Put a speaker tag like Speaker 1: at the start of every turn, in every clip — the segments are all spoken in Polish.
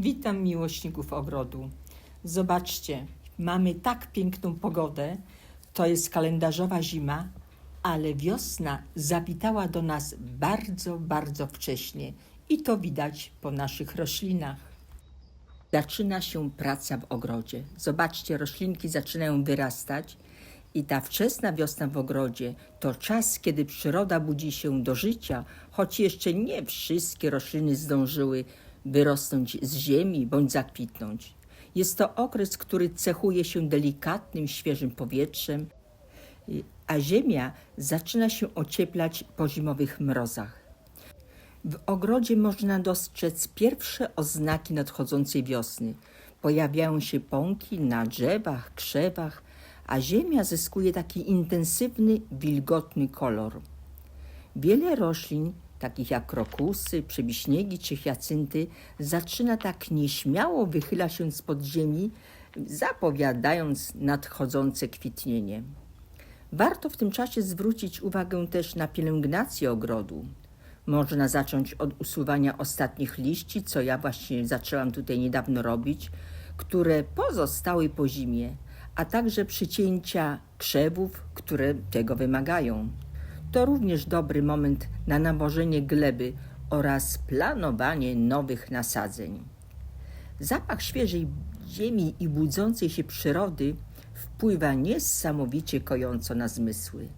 Speaker 1: Witam miłośników ogrodu. Zobaczcie, mamy tak piękną pogodę. To jest kalendarzowa zima, ale wiosna zawitała do nas bardzo, bardzo wcześnie i to widać po naszych roślinach. Zaczyna się praca w ogrodzie. Zobaczcie, roślinki zaczynają wyrastać i ta wczesna wiosna w ogrodzie to czas, kiedy przyroda budzi się do życia, choć jeszcze nie wszystkie rośliny zdążyły wyrosnąć z ziemi bądź zakwitnąć. Jest to okres, który cechuje się delikatnym, świeżym powietrzem, a ziemia zaczyna się ocieplać po zimowych mrozach. W ogrodzie można dostrzec pierwsze oznaki nadchodzącej wiosny. Pojawiają się pąki na drzewach, krzewach, a ziemia zyskuje taki intensywny, wilgotny kolor. Wiele roślin, takich jak krokusy, przebiśniegi czy hiacynty, zaczyna tak nieśmiało wychylać się spod ziemi, zapowiadając nadchodzące kwitnienie. Warto w tym czasie zwrócić uwagę też na pielęgnację ogrodu. Można zacząć od usuwania ostatnich liści, co ja właśnie zaczęłam tutaj niedawno robić, które pozostały po zimie, a także przycięcia krzewów, które tego wymagają. To również dobry moment na nawożenie gleby oraz planowanie nowych nasadzeń. Zapach świeżej ziemi i budzącej się przyrody wpływa niesamowicie kojąco na zmysły.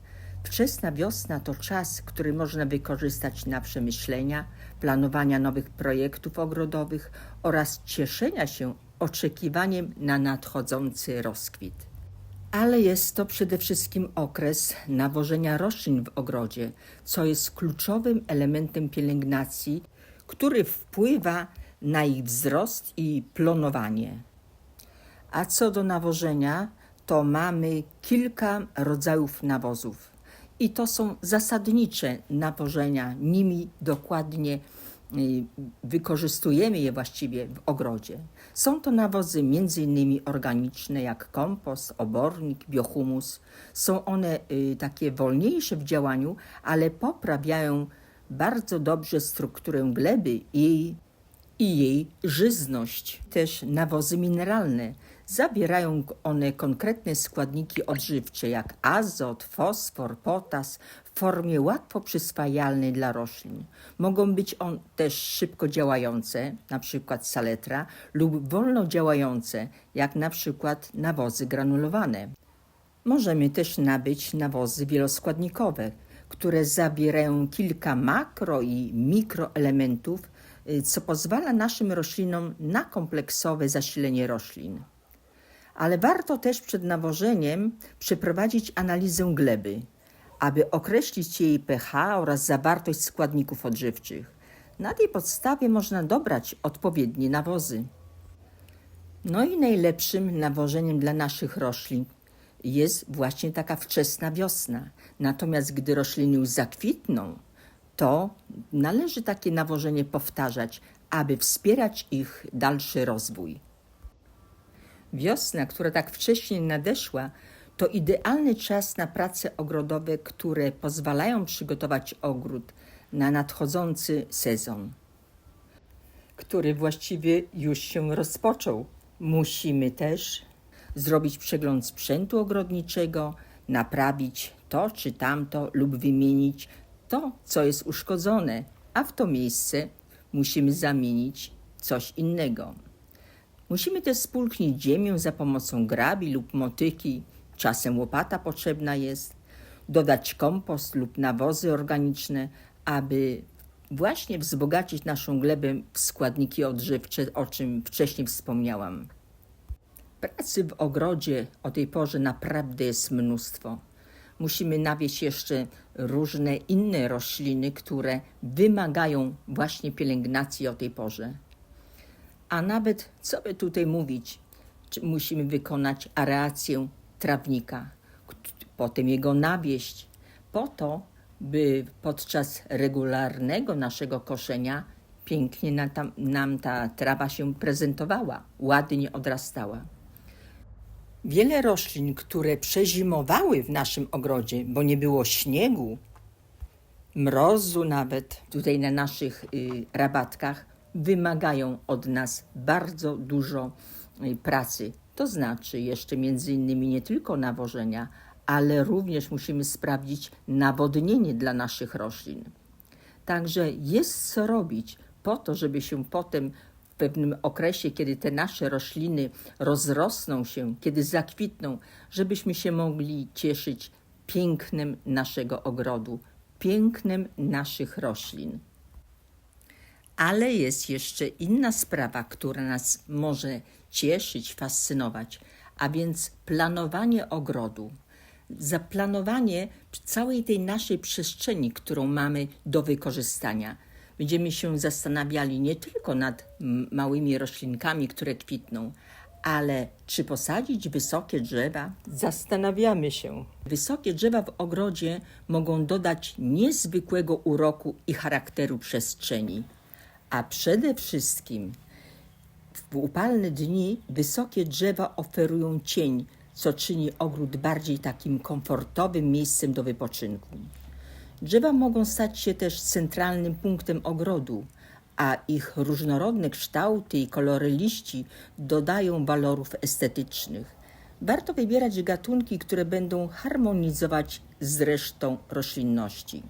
Speaker 1: Wczesna wiosna to czas, który można wykorzystać na przemyślenia, planowania nowych projektów ogrodowych oraz cieszenia się oczekiwaniem na nadchodzący rozkwit. Ale jest to przede wszystkim okres nawożenia roślin w ogrodzie, co jest kluczowym elementem pielęgnacji, który wpływa na ich wzrost i plonowanie. A co do nawożenia, to mamy kilka rodzajów nawozów. I to są zasadnicze nawożenia, nimi dokładnie wykorzystujemy je właściwie w ogrodzie. Są to nawozy m.in. organiczne jak kompost, obornik, biohumus. Są one y, takie wolniejsze w działaniu, ale poprawiają bardzo dobrze strukturę gleby i, i jej żyzność. Też nawozy mineralne. Zawierają one konkretne składniki odżywcze jak azot, fosfor, potas w formie łatwo przyswajalnej dla roślin. Mogą być one też szybko działające, przykład saletra, lub wolno działające, jak przykład nawozy granulowane. Możemy też nabyć nawozy wieloskładnikowe, które zawierają kilka makro i mikroelementów, y, co pozwala naszym roślinom na kompleksowe zasilenie roślin ale warto też przed nawożeniem przeprowadzić analizę gleby, aby określić jej pH oraz zawartość składników odżywczych. Na tej podstawie można dobrać odpowiednie nawozy. No i najlepszym nawożeniem dla naszych roślin jest właśnie taka wczesna wiosna. Natomiast gdy rośliny już zakwitną, to należy takie nawożenie powtarzać, aby wspierać ich dalszy rozwój. Wiosna, która tak wcześnie nadeszła, to idealny czas na prace ogrodowe, które pozwalają przygotować ogród na nadchodzący sezon, który właściwie już się rozpoczął. Musimy też zrobić przegląd sprzętu ogrodniczego, naprawić to czy tamto lub wymienić to, co jest uszkodzone, a w to miejsce musimy zamienić coś innego. Musimy też spulchnić ziemię za pomocą grabi lub motyki, czasem łopata potrzebna jest, dodać kompost lub nawozy organiczne, aby właśnie wzbogacić naszą glebę w składniki odżywcze, o czym wcześniej wspomniałam. Pracy w ogrodzie o tej porze naprawdę jest mnóstwo. Musimy nawieść jeszcze różne inne rośliny, które wymagają właśnie pielęgnacji o tej porze. A nawet, co by tutaj mówić, musimy wykonać areację trawnika, potem jego nawieść, po to, by podczas regularnego naszego koszenia pięknie nam ta, nam ta trawa się prezentowała, ładnie odrastała. Wiele roślin, które przezimowały w naszym ogrodzie, bo nie było śniegu, mrozu nawet tutaj na naszych y, rabatkach, wymagają od nas bardzo dużo y, pracy. To znaczy jeszcze między innymi nie tylko nawożenia, ale również musimy sprawdzić nawodnienie dla naszych roślin. Także jest co robić po to, żeby się potem w pewnym okresie, kiedy te nasze rośliny rozrosną się, kiedy zakwitną, żebyśmy się mogli cieszyć pięknem naszego ogrodu, pięknem naszych roślin. Ale jest jeszcze inna sprawa, która nas może cieszyć, fascynować, a więc planowanie ogrodu. Zaplanowanie całej tej naszej przestrzeni, którą mamy do wykorzystania. Będziemy się zastanawiali nie tylko nad małymi roślinkami, które kwitną, ale czy posadzić wysokie drzewa? Zastanawiamy się. Wysokie drzewa w ogrodzie mogą dodać niezwykłego uroku i charakteru przestrzeni. A przede wszystkim w upalne dni wysokie drzewa oferują cień, co czyni ogród bardziej takim komfortowym miejscem do wypoczynku. Drzewa mogą stać się też centralnym punktem ogrodu, a ich różnorodne kształty i kolory liści dodają walorów estetycznych. Warto wybierać gatunki, które będą harmonizować z resztą roślinności.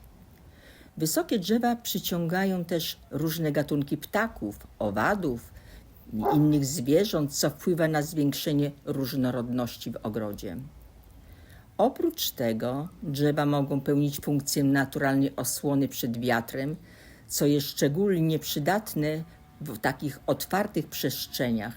Speaker 1: Wysokie drzewa przyciągają też różne gatunki ptaków, owadów i innych zwierząt, co wpływa na zwiększenie różnorodności w ogrodzie. Oprócz tego drzewa mogą pełnić funkcję naturalnej osłony przed wiatrem, co jest szczególnie przydatne w takich otwartych przestrzeniach.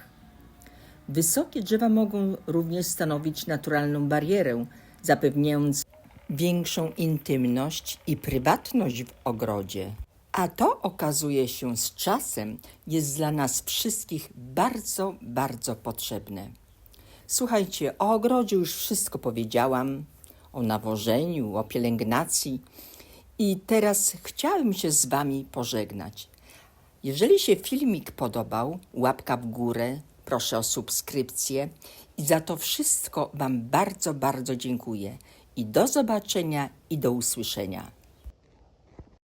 Speaker 1: Wysokie drzewa mogą również stanowić naturalną barierę, zapewniając większą intymność i prywatność w ogrodzie. A to okazuje się z czasem jest dla nas wszystkich bardzo, bardzo potrzebne. Słuchajcie, o ogrodzie już wszystko powiedziałam, o nawożeniu, o pielęgnacji i teraz chciałem się z Wami pożegnać. Jeżeli się filmik podobał, łapka w górę, proszę o subskrypcję i za to wszystko Wam bardzo, bardzo dziękuję. I do zobaczenia i do usłyszenia.